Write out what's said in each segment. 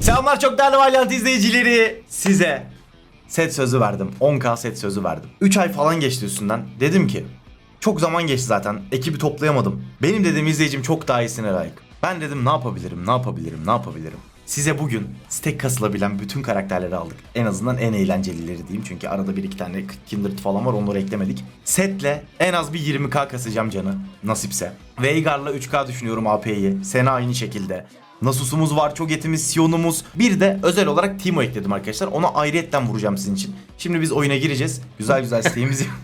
Selamlar çok değerli Valiant izleyicileri. Size set sözü verdim. 10k set sözü verdim. 3 ay falan geçti üstünden. Dedim ki çok zaman geçti zaten. Ekibi toplayamadım. Benim dedim izleyicim çok daha iyisine layık. Ben dedim ne yapabilirim, ne yapabilirim, ne yapabilirim. Size bugün stack kasılabilen bütün karakterleri aldık. En azından en eğlencelileri diyeyim. Çünkü arada bir iki tane Kindred falan var onları eklemedik. Setle en az bir 20k kasacağım canı nasipse. Veigar'la 3k düşünüyorum AP'yi. Sena aynı şekilde. Nasus'umuz var, Cho'Gath'imiz, Sion'umuz. Bir de özel olarak Timo ekledim arkadaşlar. Ona ayrıyetten vuracağım sizin için. Şimdi biz oyuna gireceğiz. Güzel güzel isteğimizi...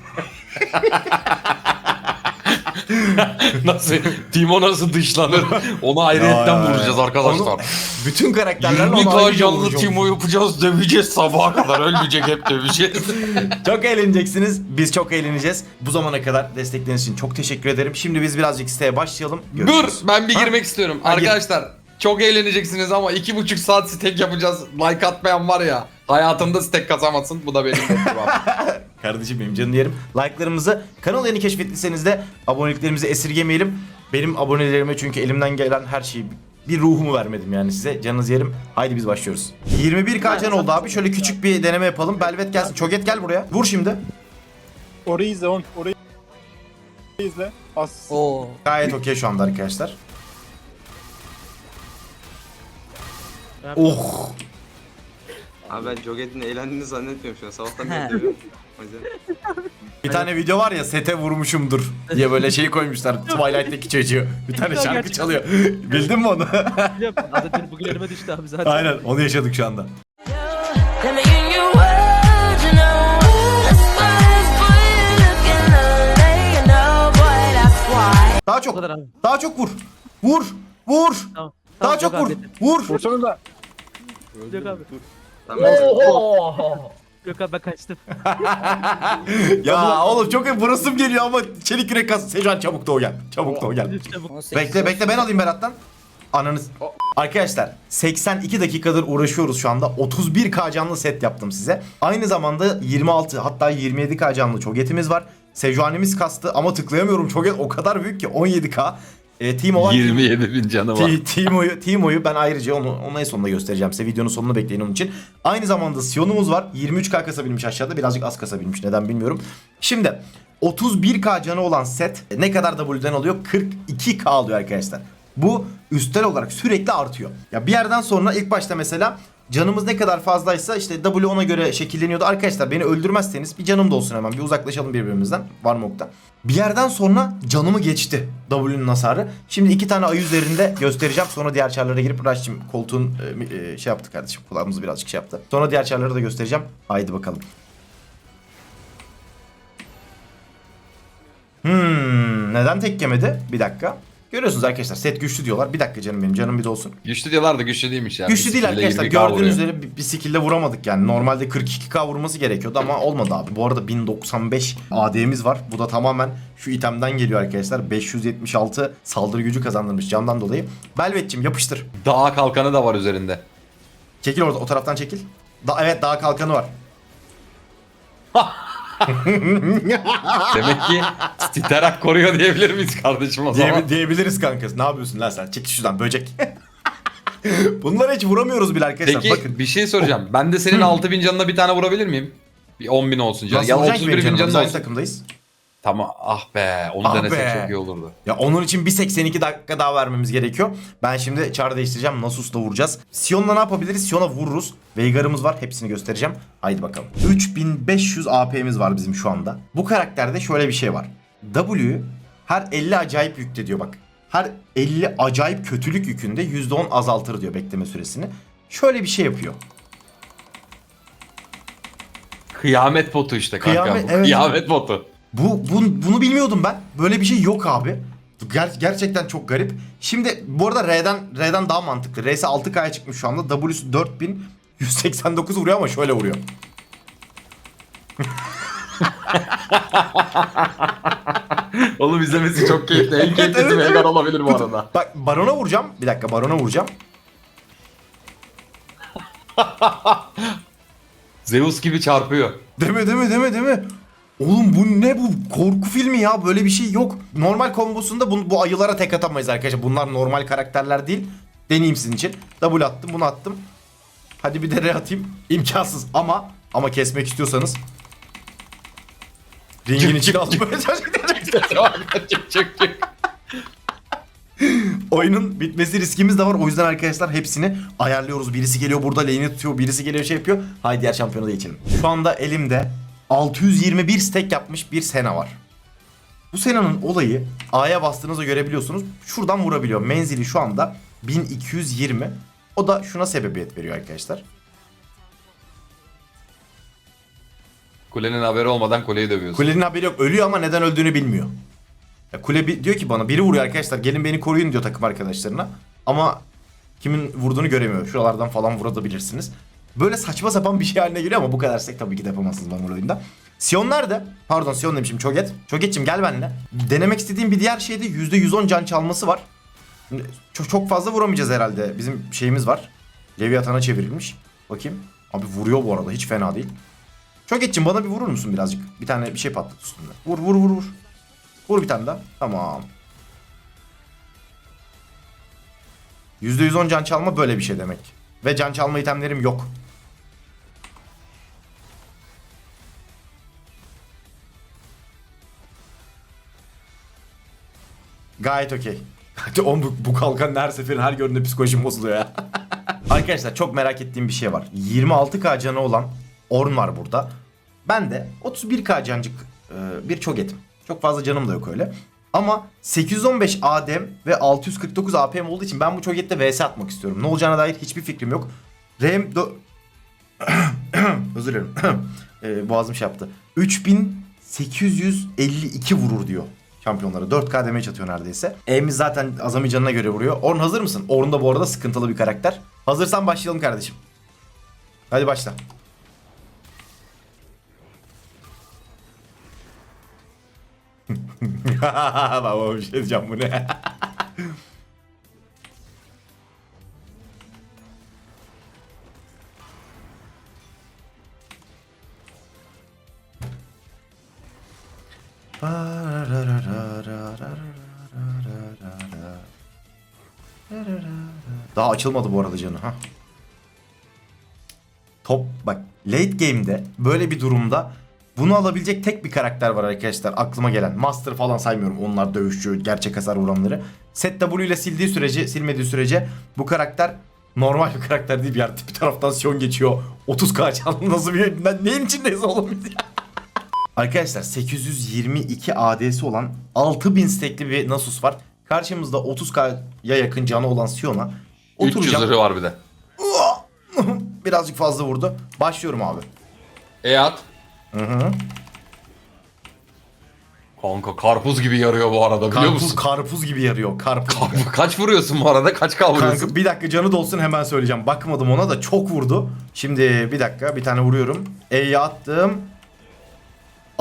nasıl? Timo nasıl dışlanır? Onu ayrıyetten Ya, vuracağız arkadaşlar. Onu- bütün karakterlerle 20 onu ayrıca canlı vuracağım. Timo yapacağız, döveceğiz sabaha kadar. Ölmeyecek hep döveceğiz. Çok eğleneceksiniz. Biz çok eğleneceğiz. Bu zamana kadar destekleriniz için çok teşekkür ederim. Şimdi biz birazcık siteye başlayalım. Dur Görüşürüz. ben bir Ha? girmek istiyorum. Ha, gir. Arkadaşlar çok eğleneceksiniz ama iki buçuk saat stek yapacağız. Like atmayan var ya hayatında stek kazamazsın. Bu da benim motivam. Kardeşim benim canım yerim. Like'larımızı, kanal yeni keşfettiyseniz de aboneliklerimizi esirgemeyelim. Benim abonelerime çünkü elimden gelen her şeyi bir ruhumu vermedim yani size. Canınız yerim. Haydi biz başlıyoruz. 21k can oldu abi. Şöyle küçük bir deneme yapalım. Belvet gelsin. Çoget gel buraya. Vur şimdi. Orayı izle on. Orayı izle. As. Oo. Gayet okey şu anda arkadaşlar. Oh. Abi ben Joget'in eğlendiğini zannetmiyorum şu an. Sabahtan beri dövüyorum. O yüzden. Bir tane video var ya sete vurmuşumdur diye böyle şey koymuşlar Twilight'teki çocuğu. Bir tane şarkı Gerçekten. çalıyor. Bildin mi onu? Biliyorum. Bugün elime düştü abi zaten. Aynen onu yaşadık şu anda. Let me in your world, you know. As far as boy looking lonely, you know, boy, that's why. Daha Bu çok. kadar abi. Daha çok vur. Vur. Vur. Tamam. Daha Tamam, çok yok vur. abi. Vur. Vursana da. Yok abi. Tamam ben Yok abi ben kaçtım. Ya oğlum çok vurasım geliyor ama çelik yürek kas. Secan çabuk doğu gel. Çabuk doğu gel. Bekle bekle ben alayım Berat'tan. Ananız. Arkadaşlar 82 dakikadır uğraşıyoruz şu anda. 31k canlı set yaptım size. Aynı zamanda 26 hatta 27k canlı çogetimiz var. Sejuani'miz kastı ama tıklayamıyorum. Çoget o kadar büyük ki 17k. E, Timo var. 27 bin canı var. Timo'yu, Timo'yu ben ayrıca onu, onu en sonunda göstereceğim size. Videonun sonunu bekleyin onun için. Aynı zamanda Sion'umuz var. 23k kasabilmiş aşağıda. Birazcık az kasabilmiş. Neden bilmiyorum. Şimdi 31k canı olan set ne kadar W'den alıyor? 42k alıyor arkadaşlar. Bu üstel olarak sürekli artıyor. Ya bir yerden sonra ilk başta mesela canımız ne kadar fazlaysa işte W ona göre şekilleniyordu. Arkadaşlar beni öldürmezseniz bir canım da olsun hemen. Bir uzaklaşalım birbirimizden. Var mı okta? Bir yerden sonra canımı geçti W'nun hasarı. Şimdi iki tane ay üzerinde göstereceğim. Sonra diğer çarlara girip Raş'cığım koltuğun e, e, şey yaptı kardeşim. Kulağımız birazcık şey yaptı. Sonra diğer çarları da göstereceğim. Haydi bakalım. Hmm, neden tek yemedi? Bir dakika. Görüyorsunuz arkadaşlar set güçlü diyorlar. Bir dakika canım benim canım bir de olsun. Güçlü diyorlar da güçlü değilmiş ya. Güçlü değil arkadaşlar. 20K Gördüğünüz üzere bir, bir skill'le vuramadık yani. Normalde 42k vurması gerekiyordu ama olmadı abi. Bu arada 1095 AD'miz var. Bu da tamamen şu itemden geliyor arkadaşlar. 576 saldırı gücü kazandırmış candan dolayı. Belvet'cim yapıştır. Dağ kalkanı da var üzerinde. Çekil orada o taraftan çekil. Da, evet daha kalkanı var. Demek ki titerak koruyor diyebilir miyiz kardeşim o zaman? Diye, diyebiliriz kankası. Ne yapıyorsun lan sen? Çekil şuradan böcek. Bunları hiç vuramıyoruz bile arkadaşlar. Peki Bakın. bir şey soracağım. Ben de senin 6000 canına bir tane vurabilir miyim? Bir 10.000 olsun canım. Nasıl Ya olacak ki 31 benim bin canım? Biz canın aynı olsun. takımdayız. Tamam ah be onu Ah denesek be. çok iyi olurdu. Ya onun için bir 82 dakika daha vermemiz gerekiyor. Ben şimdi çar değiştireceğim. Nasus'la vuracağız. Sion'la ne yapabiliriz? Sion'a vururuz. Veigar'ımız var. Hepsini göstereceğim. Haydi bakalım. 3500 AP'miz var bizim şu anda. Bu karakterde şöyle bir şey var. W'yu her 50 acayip yükte diyor bak. Her 50 acayip kötülük yükünde %10 azaltır diyor bekleme süresini. Şöyle bir şey yapıyor. Kıyamet botu işte kanka. Kıyamet- evet. Kıyamet botu. Bu, bu bunu bilmiyordum ben. Böyle bir şey yok abi. Ger- gerçekten çok garip. Şimdi bu arada R'den R'den daha mantıklı. R'si 6K'ya çıkmış şu anda. W'su 4189 vuruyor ama şöyle vuruyor. Oğlum izlemesi çok keyifli. En keyiflisi evet, Veigar olabilir bu arada. Bak Baron'a vuracağım. Bir dakika Baron'a vuracağım. Zeus gibi çarpıyor. Deme deme deme deme. Oğlum bu ne bu korku filmi ya böyle bir şey yok. Normal kombosunda bu, bu ayılara tek atamayız arkadaşlar. Bunlar normal karakterler değil. Deneyeyim sizin için. W attım bunu attım. Hadi bir de re atayım. İmkansız ama ama kesmek istiyorsanız ringin içine alıp böyle çık çık çık. Oyunun bitmesi riskimiz de var. O yüzden arkadaşlar hepsini ayarlıyoruz. Birisi geliyor burada lane'i tutuyor. Birisi geliyor şey yapıyor. Haydi diğer şampiyona da geçelim. Şu anda elimde 621 stack yapmış bir Sena var. Bu Sena'nın olayı A'ya bastığınızda görebiliyorsunuz. Şuradan vurabiliyor. Menzili şu anda 1220. O da şuna sebebiyet veriyor arkadaşlar. Kulenin haberi olmadan kuleyi dövüyorsun. Kulenin haberi yok. Ölüyor ama neden öldüğünü bilmiyor. Ya kule bi- diyor ki bana biri vuruyor arkadaşlar. Gelin beni koruyun diyor takım arkadaşlarına. Ama kimin vurduğunu göremiyor. Şuralardan falan vurabilirsiniz. Böyle saçma sapan bir şey haline geliyor ama bu kadar sek tabii ki de yapamazsınız normal oyunda. Sion nerede? Pardon Sion demişim Çoget. Çoget'cim gel benimle. Denemek istediğim bir diğer şey de %110 can çalması var. Çok, çok fazla vuramayacağız herhalde. Bizim şeyimiz var. Leviathan'a çevrilmiş. Bakayım. Abi vuruyor bu arada hiç fena değil. Çoget'cim bana bir vurur musun birazcık? Bir tane bir şey patlat üstünde. Vur vur vur vur. Vur bir tane daha. Tamam. %110 can çalma böyle bir şey demek. Ve can çalma itemlerim yok. Gayet okey. Oğlum bu, bu kalkan her seferin her gördüğünde psikolojim bozuluyor ya. Arkadaşlar çok merak ettiğim bir şey var. 26k canı olan Orn var burada. Ben de 31k cancık e, bir çogetim. Çok fazla canım da yok öyle. Ama 815 ADM ve 649 APM olduğu için ben bu çogette vs atmak istiyorum. Ne olacağına dair hiçbir fikrim yok. RAM Özür dilerim. e, boğazım şey yaptı. 3852 vurur diyor şampiyonlara. 4K damage atıyor neredeyse. E'miz zaten azami canına göre vuruyor. Orn hazır mısın? Orn da bu arada sıkıntılı bir karakter. Hazırsan başlayalım kardeşim. Hadi başla. Baba bir şey diyeceğim bu ne? açılmadı bu arada canı ha. Top bak late game'de böyle bir durumda bunu alabilecek tek bir karakter var arkadaşlar aklıma gelen. Master falan saymıyorum. Onlar dövüşçü, gerçek hasar vuranları. Set W ile sildiği sürece, silmediği sürece bu karakter normal bir karakter değil. Bir yer bir taraftan Sion geçiyor. 30k canlı nasıl bir... Ne- Neyin içindeyiz oğlum ya? Arkadaşlar 822 AD'si olan 6000 stekli bir Nasus var. Karşımızda 30k'ya yakın canı olan Sion'a 300 oturacağım. zırhı var bir de. Birazcık fazla vurdu. Başlıyorum abi. E at. Hı hı. Kanka karpuz gibi yarıyor bu arada biliyor Karpuz, musun? karpuz gibi yarıyor. Karpuz. gibi. Kaç vuruyorsun bu arada? Kaç kavuruyorsun? Kanka bir dakika canı dolsun hemen söyleyeceğim. Bakmadım ona da çok vurdu. Şimdi bir dakika bir tane vuruyorum. E'ye attım.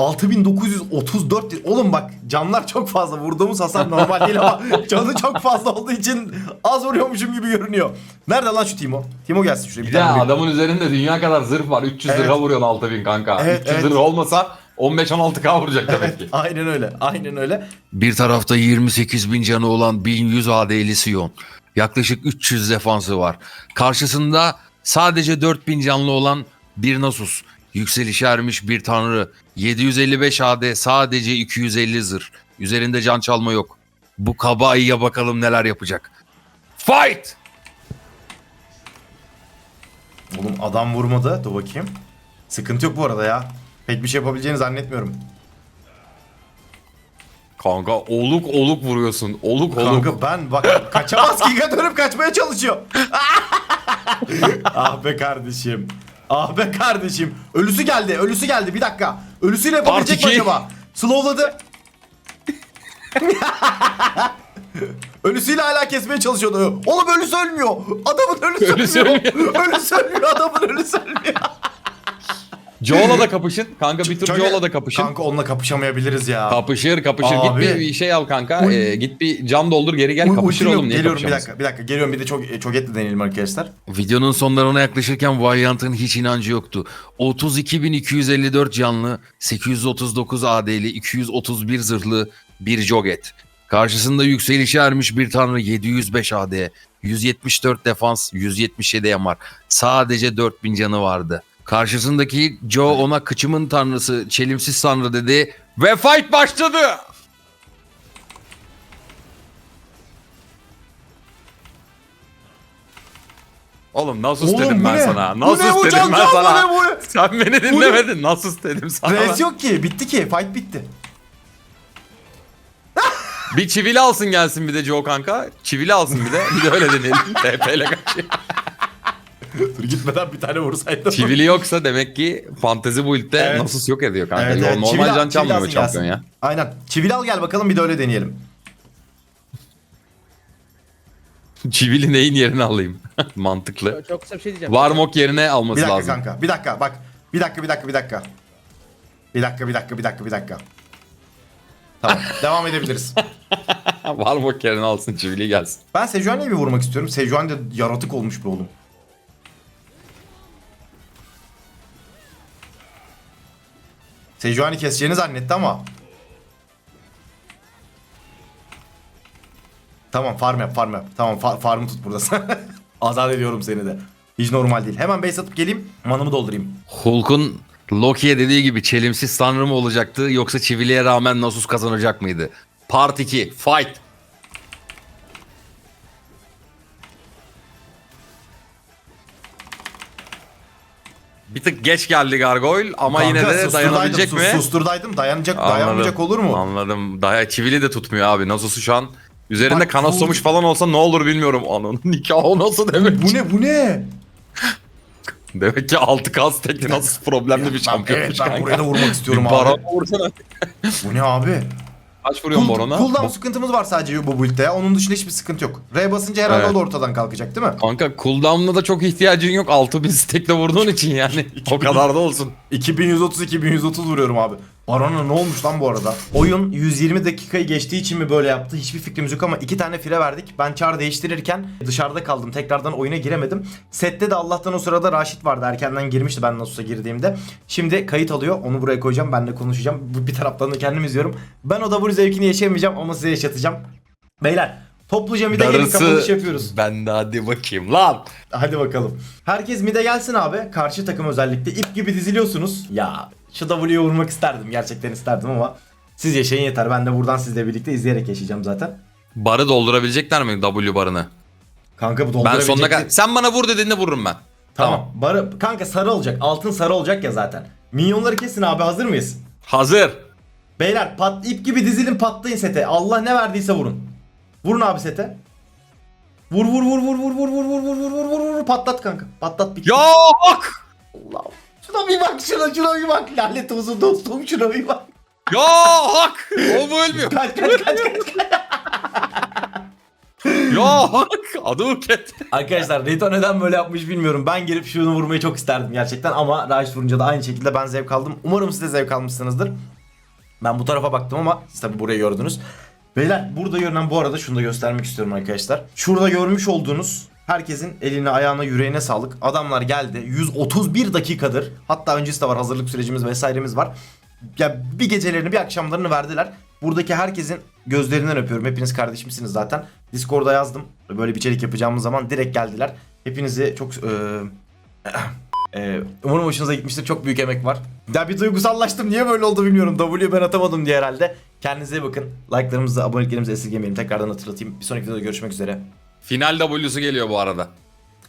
6934 lira. Oğlum bak canlar çok fazla. Vurduğumuz hasar normal değil ama canı çok fazla olduğu için az vuruyormuşum gibi görünüyor. Nerede lan şu Timo? Timo gelsin şuraya. Bir de tane adamın üzerinde dünya kadar zırh var. 300 Evet. zırha vuruyorsun 6000 kanka. Evet, 300 evet. zırh olmasa 15-16k vuracak demek ki. Aynen öyle. Aynen öyle. Bir tarafta 28 bin canı olan 1100 AD'li Sion. Yaklaşık 300 defansı var. Karşısında sadece 4000 canlı olan bir Nasus. Yükselişe ermiş bir tanrı. 755 AD sadece 250 zırh. Üzerinde can çalma yok. Bu kaba ayıya bakalım neler yapacak. Fight! Oğlum adam vurmadı. Dur bakayım. Sıkıntı yok bu arada ya. Pek bir şey yapabileceğini zannetmiyorum. Kanka oluk oluk vuruyorsun. Oluk oluk. Kanka ben bak kaçamaz ki dönüp kaçmaya çalışıyor. ah be kardeşim. Ah be kardeşim. Ölüsü geldi. Ölüsü geldi. Bir dakika. Ölüsüyle yapabilecek mi Part iki. acaba? Slowladı. Ölüsüyle hala kesmeye çalışıyordu. Oğlum ölüsü ölmüyor. Adamın ölüsü, Ölüsü ölmüyor. ölüsü ölmüyor. Adamın ölüsü ölmüyor. Joel'la da kapışın. Kanka bir tur Joel'la da kapışın. Kanka onunla kapışamayabiliriz ya. Kapışır kapışır. Abi. Git bir şey al kanka. Uy. Ee, git bir can doldur geri gel. Uy, kapışır ultim yok. oğlum. Niye Geliyorum bir kapışamazsın? dakika. Bir dakika. Geliyorum bir de çok çok etle deneyelim arkadaşlar. Videonun sonlarına yaklaşırken Valiant'ın hiç inancı yoktu. 32.254 canlı, 839 AD'li, 231 zırhlı bir Joget. Karşısında yükselişe ermiş bir tanrı 705 AD, 174 defans, 177 MR. Sadece 4000 canı vardı. Karşısındaki Joe ona kıçımın tanrısı, çelimsiz tanrı dedi ve fight başladı. Oğlum Oğlum, dedim bu ben ne? sana. Bu Nasus ne bu? dedim ben can, bu sana. ne, bu ne? Sen beni dinlemedin. Nasus dedim sana. Res yok ki. Bitti ki. Fight bitti. Bir çivili alsın gelsin bir de Joe kanka. Çivili alsın bir de. Bir de öyle deneyelim. TP ile kaçıyor. Dur gitmeden bir tane vursaydım. Çivili yoksa demek ki fantezi build'de Evet. Nasus yok ediyor kanka. Evet, evet. Normal Çivili- can çalmıyor şampiyon gelsin. ya. Aynen. Çivili al gel bakalım bir de öyle deneyelim. Çivili neyin yerine alayım? Mantıklı. Çok kısa bir şey diyeceğim. Warmok yerine Bir alması dakika lazım. kanka. Bir dakika bak. Bir dakika bir dakika bir dakika. Bir dakika bir dakika bir dakika bir dakika. Tamam. devam edebiliriz. Warmok yerine alsın Çivili gelsin. Ben Sejuani'ye bir vurmak istiyorum. Sejuani de yaratık olmuş be oğlum. Sejuani keseceğini zannetti ama. Tamam farm yap farm yap. Tamam fa- farmı tut burada. Azat ediyorum seni de. Hiç normal değil. Hemen base atıp geleyim. Manımı doldurayım. Hulk'un Loki'ye dediği gibi çelimsiz tanrı mı olacaktı yoksa Çivili'ye rağmen Nasus kazanacak mıydı? Part 2 Fight. Bir tık geç geldi Gargoyle ama Kanka, yine de dayanabilecek sus- mi? Susturdaydım. Dayanacak, Anladım, dayanmayacak olur mu? Anladım. Daya Çivili de tutmuyor abi. Nasus'u şu an üzerinde Bak, kanat bu- falan olsa ne olur bilmiyorum. Onun nikahı nasıl demek? Bu ne bu ne? Demek ki 6K stekli Nasus problemli bir şampiyonmuş evet ben kanka. buraya da vurmak istiyorum Bir abi. Baron vursana. Bu ne abi? Kaç vuruyorsun Cool, Baron'a? cooldown sıkıntımız var sadece bu build'de ya. Onun dışında hiçbir sıkıntı yok. R basınca herhalde Evet. o da ortadan kalkacak değil mi? Kanka cooldown'la da çok ihtiyacın yok. 6000 stack'le vurduğun için yani. o kadar da olsun. 2130 2130 vuruyorum abi. Baron'a ne olmuş lan bu arada? Oyun 120 dakikayı geçtiği için mi böyle yaptı? Hiçbir fikrimiz yok ama iki tane fire verdik. Ben çar değiştirirken dışarıda kaldım. Tekrardan oyuna giremedim. Sette de Allah'tan o sırada Raşit vardı. Erkenden girmişti ben Nasus'a girdiğimde. Şimdi kayıt alıyor. Onu buraya koyacağım. Ben de konuşacağım. Bir taraftan da kendim izliyorum. Ben o da bu zevkini yaşayamayacağım ama size yaşatacağım. Beyler topluca mide gelip kapanış yapıyoruz. Ben de hadi bakayım lan. Hadi bakalım. Herkes mide gelsin abi. Karşı takım özellikle ip gibi diziliyorsunuz. Ya şu W'ye vurmak isterdim. Gerçekten isterdim ama siz yaşayın yeter. Ben de buradan sizle birlikte izleyerek yaşayacağım zaten. Barı doldurabilecekler mi W barını? Kanka bu Ben doldurabilecek... sonuna kadar... Sen bana vur dediğinde vururum ben. Tamam. Barı... Kanka sarı olacak. Altın sarı olacak ya zaten. Minyonları kesin abi hazır mıyız? Hazır. Beyler pat ip gibi dizilin patlayın sete. Allah ne verdiyse vurun. Vurun abi sete. Vur vur vur vur vur vur vur vur vur vur vur vur vur patlat kanka. Patlat bitti. Yok! Allah. Şuna bir bak şuna şuna bir bak. Lanet olsun dostum şuna bir bak. Yok! O mu ölmüyor? Kaç kaç kaç kaç. Yok! Adı Uket. Arkadaşlar Rito neden böyle yapmış bilmiyorum. Ben gelip şunu vurmayı çok isterdim gerçekten ama Raj vurunca da aynı şekilde ben zevk aldım. Umarım siz de zevk almışsınızdır. Ben bu tarafa baktım ama siz tabi burayı gördünüz. Beyler burada görünen bu arada şunu da göstermek istiyorum arkadaşlar. Şurada görmüş olduğunuz herkesin eline ayağına yüreğine sağlık. Adamlar geldi 131 dakikadır. Hatta öncesi de var hazırlık sürecimiz vesairemiz var. Ya bir gecelerini bir akşamlarını verdiler. Buradaki herkesin gözlerinden öpüyorum. Hepiniz kardeşimsiniz zaten. Discord'a yazdım. Böyle bir içerik yapacağımız zaman direkt geldiler. Hepinizi çok... eee, eee, umarım hoşunuza gitmiştir. Çok büyük emek var. Ya bir duygusallaştım. Niye böyle oldu bilmiyorum. W ben atamadım diye herhalde. Kendinize iyi bakın. Like'larımızı, aboneliklerimizi esirgemeyelim. Tekrardan hatırlatayım. Bir sonraki videoda görüşmek üzere. Final W'su geliyor bu arada.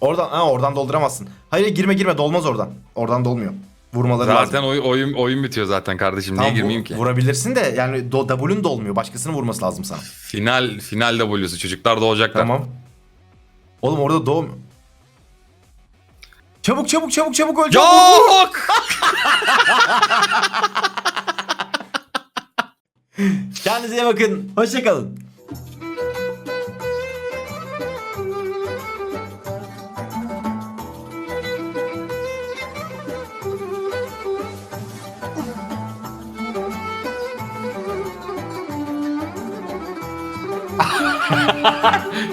Oradan, ha, oradan dolduramazsın. Hayır girme girme dolmaz oradan. Oradan dolmuyor. Vurmaları lazım. Zaten oy- oyun oyun bitiyor zaten kardeşim. Niye Tamam, girmeyeyim vur- ki? Vurabilirsin de yani do, W'un da olmuyor. Başkasının vurması lazım sana. Final final W'su çocuklar doğacaklar. Tamam. Oğlum orada doğum. Çabuk çabuk çabuk çabuk öl. çabuk. Yok! Kendinize iyi bakın. Hoşçakalın.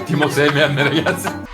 Timo sevmeyenlere gelsin.